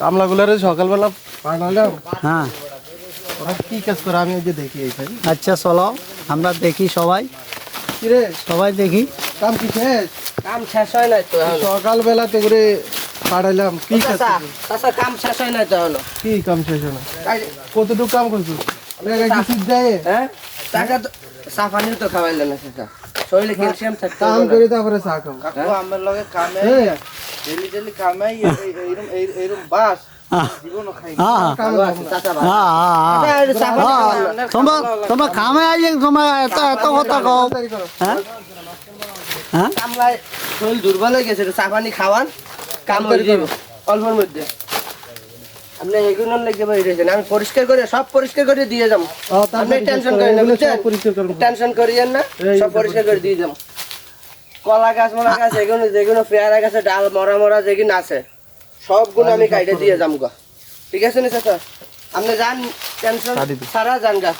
কামলাগুলারে সকালবেলা পাঠালাম। হ্যাঁ। ওরা কি কাজ করে? আমি ওই যে দেখি এইখানে আচ্ছা চলো আমরা দেখি সবাই। কিরে? সবাই দেখি। কাম কি শেষ? কাম শেষ হয় নাই তো এখনও। সকালবেলা তো করে পাঠাইলাম কি কাজ চাচা কাম শেষ হয় নাই তো এখনও? কি কাম শেষ হলো কাই- কতটুকু কাম করছিস? টাকা কি শীত যায় হ্যাঁ? টাকা তো সাফানিও তো খাওয়াইলে না চাচা। শরীরে ক্যালসিয়াম থাকতে কাম করে তারপরে চা কাকু আমার লগে কামে এই, ডেলি ডেলি কামাই এইরকম এইরকম বাস। তোমরা কামে আইলে তোমরা এত এত কথা কও হ্যাঁ হ্যাঁ শরীর দুর্বল হয়ে গেছে চাপানি খাওয়ান কাম করে দিব অল্পের মধ্যে আপনি এগুলো লেগে বেরিয়ে গেছেন আমি পরিষ্কার করে সব পরিষ্কার করে দিয়ে যাব আপনি টেনশন করো, করেন না। টেনশন করিয়েন না সব পরিষ্কার করে দিয়ে যাব কলা গাছ মরা গাছ এগুলো যেগুলো পেয়ারা গাছে ডাল মরা মরা যেগুলো আছে সবগুলো আমি কাইটে দিয়ে যাব গা ঠিক আছে নি স্যার আপনি যান টেনশন। সারা যান গা।